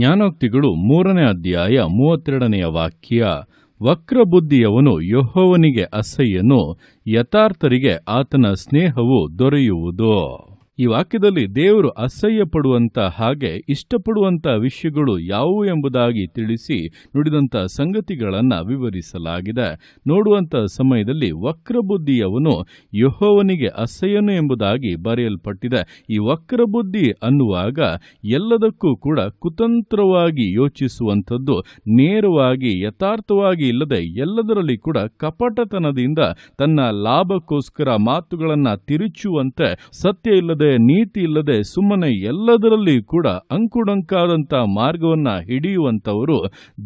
ಜ್ಞಾನೋಕ್ತಿಗಳು ಮೂರನೇ ಅಧ್ಯಾಯ ಮೂವತ್ತೆರಡನೆಯ ವಾಕ್ಯ ವಕ್ರಬುದ್ಧಿಯವನು ಯೆಹೋವನಿಗೆ ಅಸಹ್ಯನು ಯಥಾರ್ಥರಿಗೆ ಆತನ ಸ್ನೇಹವು ದೊರೆಯುವುದು. ಈ ವಾಕ್ಯದಲ್ಲಿ ದೇವರು ಅಸಹ್ಯ ಪಡುವಂಥ ಹಾಗೆ ಇಷ್ಟಪಡುವಂಥ ವಿಷಯಗಳು ಯಾವುವು ಎಂಬುದಾಗಿ ತಿಳಿಸಿ ನುಡಿದಂಥ ಸಂಗತಿಗಳನ್ನು ವಿವರಿಸಲಾಗಿದೆ. ನೋಡುವಂಥ ಸಮಯದಲ್ಲಿ ವಕ್ರಬುದ್ಧಿಯವನು ಯಹೋವನಿಗೆ ಅಸಹ್ಯನು ಎಂಬುದಾಗಿ ಬರೆಯಲ್ಪಟ್ಟಿದೆ. ಈ ವಕ್ರಬುದ್ಧಿ ಅನ್ನುವಾಗ ಎಲ್ಲದಕ್ಕೂ ಕೂಡ ಕುತಂತ್ರವಾಗಿ ಯೋಚಿಸುವಂಥದ್ದು, ನೇರವಾಗಿ, ಯಥಾರ್ಥವಾಗಿ ಇಲ್ಲದೆ ಎಲ್ಲದರಲ್ಲಿ ಕೂಡ ಕಪಟತನದಿಂದ ತನ್ನ ಲಾಭಕ್ಕೋಸ್ಕರ ಮಾತುಗಳನ್ನು ತಿರುಚುವಂತೆ ಸತ್ಯ ಇಲ್ಲದೆ ನೀತಿ ಇಲ್ಲದೆ ಸುಮ್ಮನೆ ಎಲ್ಲದರಲ್ಲಿ ಕೂಡ ಅಂಕುಡೊಂಕಾದಂಥ ಮಾರ್ಗವನ್ನ ಹಿಡಿಯುವಂಥವರು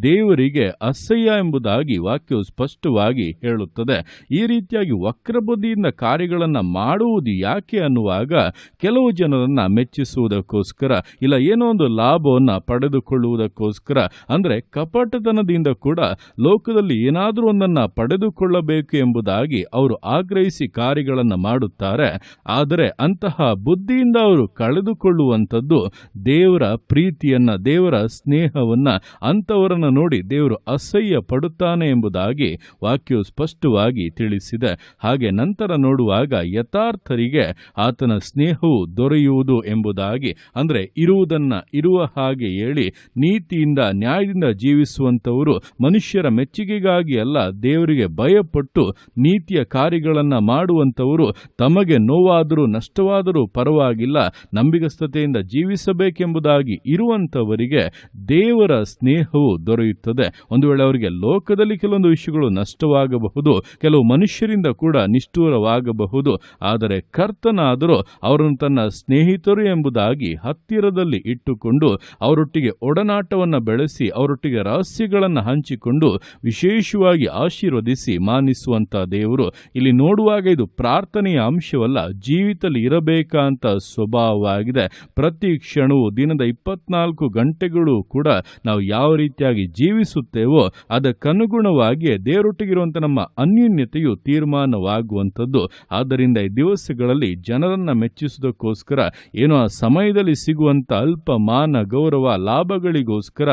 ದೇವರಿಗೆ ಅಸಹ್ಯ ಎಂಬುದಾಗಿ ವಾಕ್ಯವು ಸ್ಪಷ್ಟವಾಗಿ ಹೇಳುತ್ತದೆ. ಈ ರೀತಿಯಾಗಿ ವಕ್ರಬುದ್ಧಿಯಿಂದ ಕಾರ್ಯಗಳನ್ನು ಮಾಡುವುದು ಯಾಕೆ ಅನ್ನುವಾಗ ಕೆಲವು ಜನರನ್ನ ಮೆಚ್ಚಿಸುವುದಕ್ಕೋಸ್ಕರ ಇಲ್ಲ, ಏನೋ ಒಂದು ಲಾಭವನ್ನ ಪಡೆದುಕೊಳ್ಳುವುದಕ್ಕೋಸ್ಕರ, ಅಂದ್ರೆ ಕಪಟತನದಿಂದ ಕೂಡ ಲೋಕದಲ್ಲಿ ಏನಾದರೂ ಒಂದನ್ನ ಪಡೆದುಕೊಳ್ಳಬೇಕು ಎಂಬುದಾಗಿ ಅವರು ಆಗ್ರಹಿಸಿ ಕಾರ್ಯಗಳನ್ನು ಮಾಡುತ್ತಾರೆ. ಆದರೆ ಅಂತಹ ಬುದ್ಧಿಯಿಂದ ಅವರು ಕಳೆದುಕೊಳ್ಳುವಂಥದ್ದು ದೇವರ ಪ್ರೀತಿಯನ್ನ, ದೇವರ ಸ್ನೇಹವನ್ನ ಅಂಥವರನ್ನು ನೋಡಿ ದೇವರು ಅಸಹ್ಯ ಪಡುತ್ತಾನೆ ಎಂಬುದಾಗಿ ವಾಕ್ಯವು ಸ್ಪಷ್ಟವಾಗಿ ತಿಳಿಸಿದೆ. ಹಾಗೆ ನಂತರ ನೋಡುವಾಗ ಯಥಾರ್ಥರಿಗೆ ಆತನ ಸ್ನೇಹವು ದೊರೆಯುವುದು ಎಂಬುದಾಗಿ, ಅಂದರೆ ಇರುವುದನ್ನು ಇರುವ ಹಾಗೆ ಹೇಳಿ ನೀತಿಯಿಂದ, ನ್ಯಾಯದಿಂದ ಜೀವಿಸುವಂಥವರು ಮನುಷ್ಯರ ಮೆಚ್ಚುಗೆಗಾಗಿ ಅಲ್ಲ, ದೇವರಿಗೆ ಭಯಪಟ್ಟು ನೀತಿಯ ಕಾರ್ಯಗಳನ್ನು ಮಾಡುವಂಥವರು ತಮಗೆ ನೋವಾದರೂ, ನಷ್ಟವಾದರೂ ಪರವಾಗಿಲ್ಲ, ನಂಬಿಗಸ್ತತೆಯಿಂದ ಜೀವಿಸಬೇಕೆಂಬುದಾಗಿ ಇರುವಂಥವರಿಗೆ ದೇವರ ಸ್ನೇಹವು ದೊರೆಯುತ್ತದೆ. ಒಂದು ವೇಳೆ ಅವರಿಗೆ ಲೋಕದಲ್ಲಿ ಕೆಲವೊಂದು ವಿಷಯಗಳು ನಷ್ಟವಾಗಬಹುದು, ಕೆಲವು ಮನುಷ್ಯರಿಂದ ಕೂಡ ನಿಷ್ಠೂರವಾಗಬಹುದು, ಆದರೆ ಕರ್ತನಾದರೂ ಅವರನ್ನು ತನ್ನ ಸ್ನೇಹಿತರು ಎಂಬುದಾಗಿ ಹತ್ತಿರದಲ್ಲಿ ಇಟ್ಟುಕೊಂಡು ಅವರೊಟ್ಟಿಗೆ ಒಡನಾಟವನ್ನು ಬೆಳೆಸಿ, ಅವರೊಟ್ಟಿಗೆ ರಹಸ್ಯಗಳನ್ನು ಹಂಚಿಕೊಂಡು ವಿಶೇಷವಾಗಿ ಆಶೀರ್ವದಿಸಿ ಮಾನಿಸುವಂತ ದೇವರು. ಇಲ್ಲಿ ನೋಡುವಾಗ ಇದು ಪ್ರಾರ್ಥನೆಯ ಅಂಶವಲ್ಲ, ಜೀವಿತದಲ್ಲಿ ಇರಬೇಕಂತ ಸ್ವಭಾವವಾಗಿದೆ. ಪ್ರತಿ ಕ್ಷಣವು ದಿನದ ಇಪ್ಪತ್ನಾಲ್ಕು ಗಂಟೆಗಳು ಕೂಡ ನಾವು ಯಾವ ರೀತಿಯಾಗಿ ಜೀವಿಸುತ್ತೇವೋ ಅದಕ್ಕನುಗುಣವಾಗಿ ದೇವರೊಟ್ಟಿಗಿರುವಂಥ ನಮ್ಮ ಅನ್ಯೋನ್ಯತೆಯು ತೀರ್ಮಾನವಾಗುವಂಥದ್ದು. ಆದ್ದರಿಂದ ಈ ದಿವಸಗಳಲ್ಲಿ ಜನರನ್ನು ಮೆಚ್ಚಿಸುವುದಕ್ಕೋಸ್ಕರ, ಏನೋ ಆ ಸಮಯದಲ್ಲಿ ಸಿಗುವಂಥ ಅಲ್ಪ ಮಾನ ಗೌರವ ಲಾಭಗಳಿಗೋಸ್ಕರ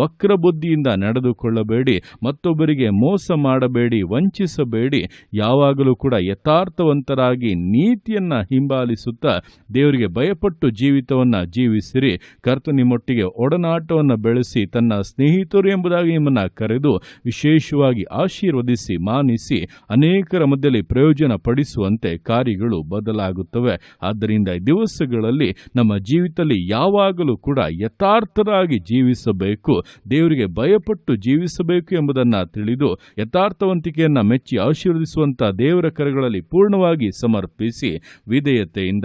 ವಕ್ರಬುದ್ಧಿಯಿಂದ ನಡೆದುಕೊಳ್ಳಬೇಡಿ, ಮತ್ತೊಬ್ಬರಿಗೆ ಮೋಸ ಮಾಡಬೇಡಿ, ವಂಚಿಸಬೇಡಿ, ಯಾವಾಗಲೂ ಕೂಡ ಯಥಾರ್ಥವಂತರಾಗಿ ನೀತಿಯನ್ನ ಹಿಂಬಾಲಿಸುತ್ತಾ ದೇವರಿಗೆ ಭಯಪಟ್ಟು ಜೀವಿತವನ್ನು ಜೀವಿಸಿರಿ. ಕರ್ತ ನಿಮ್ಮೊಟ್ಟಿಗೆ ಒಡನಾಟವನ್ನು ಬೆಳೆಸಿ ತನ್ನ ಸ್ನೇಹಿತರು ಎಂಬುದಾಗಿ ನಿಮ್ಮನ್ನು ಕರೆದು ವಿಶೇಷವಾಗಿ ಆಶೀರ್ವದಿಸಿ ಮಾನಿಸಿ ಅನೇಕರ ಮಧ್ಯದಲ್ಲಿ ಪ್ರಯೋಜನ ಪಡಿಸುವಂತೆ ಕಾರ್ಯಗಳು ಬದಲಾಗುತ್ತವೆ. ಆದ್ದರಿಂದ ದಿವಸಗಳಲ್ಲಿ ನಮ್ಮ ಜೀವಿತದಲ್ಲಿ ಯಾವಾಗಲೂ ಕೂಡ ಯಥಾರ್ಥರಾಗಿ ಜೀವಿಸಬೇಕು. ದೇವರಿಗೆ ಭಯಪಟ್ಟು ಜೀವಿಸಬೇಕು ಎಂಬುದನ್ನು ತಿಳಿದು ಯಥಾರ್ಥವಂತಿಕೆಯನ್ನು ಮೆಚ್ಚಿ ಆಶೀರ್ವದಿಸುವಂತ ದೇವರ ಕರೆಗಳಲ್ಲಿ ಪೂರ್ಣವಾಗಿ ಸಮರ್ಪಿಸಿ ವಿಧೇಯತೆಯಿಂದ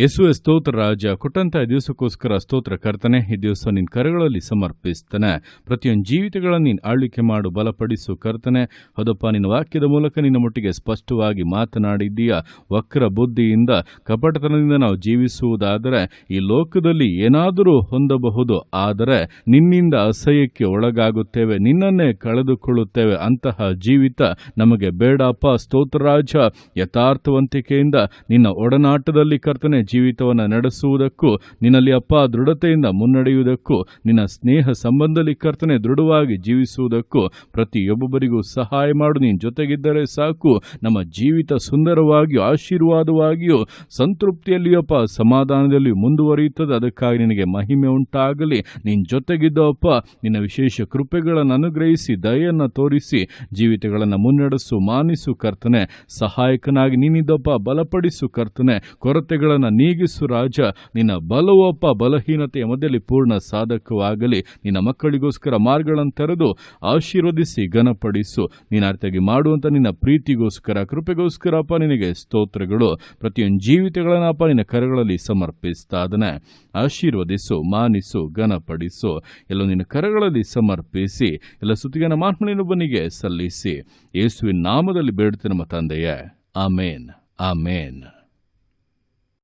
ಯೇಸುವೆ ಸ್ತೋತ್ರ ರಾಜ, ಕೊಟ್ಟಂತ ದಿವಸಕ್ಕೋಸ್ಕರ ಸ್ತೋತ್ರ ಕರ್ತನೆ, ಈ ದಿವಸ ನಿನ್ನ ಕರೆಗಳಲ್ಲಿ ಸಮರ್ಪಿಸ್ತಾನೆ. ಪ್ರತಿಯೊಂದು ಜೀವಿತಗಳನ್ನು ನೀನು ಆಳ್ವಿಕೆ ಮಾಡು, ಬಲಪಡಿಸು ಕರ್ತನೆ. ಹೌದಪ್ಪ, ನಿನ್ನ ವಾಕ್ಯದ ಮೂಲಕ ನಿನ್ನ ಮಟ್ಟಿಗೆ ಸ್ಪಷ್ಟವಾಗಿ ಮಾತನಾಡಿದ್ದೀಯ? ವಕ್ರ ಬುದ್ಧಿಯಿಂದ, ಕಪಟತನದಿಂದ ನಾವು ಜೀವಿಸುವುದಾದರೆ, ಈ ಲೋಕದಲ್ಲಿ ಏನಾದರೂ ಹೊಂದಬಹುದು, ಆದರೆ ನಿನ್ನಿಂದ ಅಸಹ್ಯಕ್ಕೆ ಒಳಗಾಗುತ್ತೇವೆ, ನಿನ್ನನ್ನೇ ಕಳೆದುಕೊಳ್ಳುತ್ತೇವೆ. ಅಂತಹ ಜೀವಿತ ನಮಗೆ ಬೇಡಪ್ಪ ಸ್ತೋತ್ರರಾಜ ಯಥಾರ್ಥವಂತಿಕೆಯಿಂದ ನಿನ್ನ ಒಡನಾಟದಲ್ಲಿ ಕರ್ತನೆ ಜೀವಿತವನ್ನು ನಡೆಸುವುದಕ್ಕೂ, ನಿನ್ನಲ್ಲಿ ಅಪ್ಪ ದೃಢತೆಯಿಂದ ಮುನ್ನಡೆಯುವುದಕ್ಕೂ, ನಿನ್ನ ಸ್ನೇಹ ಸಂಬಂಧದಲ್ಲಿ ಕರ್ತನೆ ದೃಢವಾಗಿ ಜೀವಿಸುವುದಕ್ಕೂ ಪ್ರತಿಯೊಬ್ಬೊಬ್ಬರಿಗೂ ಸಹಾಯ ಮಾಡು. ನೀನು ಜೊತೆಗಿದ್ದರೆ ಸಾಕು. ನಮ್ಮ ಜೀವಿತ ಸುಂದರವಾಗಿಯೂ ಆಶೀರ್ವಾದವಾಗಿಯೂ ಸಂತೃಪ್ತಿಯಲ್ಲಿಯಪ್ಪ ಸಮಾಧಾನದಲ್ಲಿ ಮುಂದುವರಿಯುತ್ತದೆ. ಅದಕ್ಕಾಗಿ ನಿನಗೆ ಮಹಿಮೆ ಉಂಟಾಗಲಿ. ನಿನ್ನ ಜೊತೆಗಿದ್ದವಪ್ಪ ನಿನ್ನ ವಿಶೇಷ ಕೃಪೆಗಳನ್ನು ಅನುಗ್ರಹಿಸಿ, ದಯೆಯನ್ನು ತೋರಿಸಿ, ಜೀವಿತಗಳನ್ನು ಮುನ್ನಡೆಸು, ಮಾನಿಸು ಕರ್ತನೆ. ಸಹಾಯಕನಾಗಿ ನೀನಿದ್ದಪ್ಪ, ಬಲಪಡಿಸು ಕರ್ತನೆ. ಕೊರತೆಗಳನ್ನು ನೀಗಿಸು ರಾಜ, ನಿನ್ನ ಬಲವೊಪ್ಪ ಬಲಹೀನತೆಯ ಮಧ್ಯದಲ್ಲಿ ಪೂರ್ಣ ಸಾಧಕವಾಗಲಿ. ನಿನ್ನ ಮಕ್ಕಳಿಗೋಸ್ಕರ ಮಾರ್ಗಗಳನ್ನು ತೆರೆದು ಆಶೀರ್ವದಿಸಿ, ಘನಪಡಿಸು. ನೀನು ಅರ್ಥಾಗಿ ಮಾಡುವಂಥ ನಿನ್ನ ಪ್ರೀತಿಗೋಸ್ಕರ, ಕೃಪೆಗೋಸ್ಕರ ಅಪ್ಪ ನಿನಗೆ ಸ್ತೋತ್ರಗಳು. ಪ್ರತಿಯೊಂದು ಜೀವಿತಗಳನ್ನಪ್ಪ ನಿನ್ನ ಕರಗಳಲ್ಲಿ ಸಮರ್ಪಿಸ್ತಾದನೆ ಆಶೀರ್ವದಿಸು, ಮಾನಿಸು, ಘನಪಡಿಸು. ಎಲ್ಲ ನಿನ್ನ ಕರಗಳಲ್ಲಿ ಸಮರ್ಪಿಸಿ, ಎಲ್ಲ ಸುತ್ತಿಗನ ಮಾರ್ಮಲಿನೊಬ್ಬನಿಗೆ ಸಲ್ಲಿಸಿ. ಯೇಸುವಿನ ನಾಮದಲ್ಲಿ ಬೇಡುತ್ತೆ ನಮ್ಮ ತಂದೆಯೇ. ಆಮೇನ್. ಆಮೇನ್.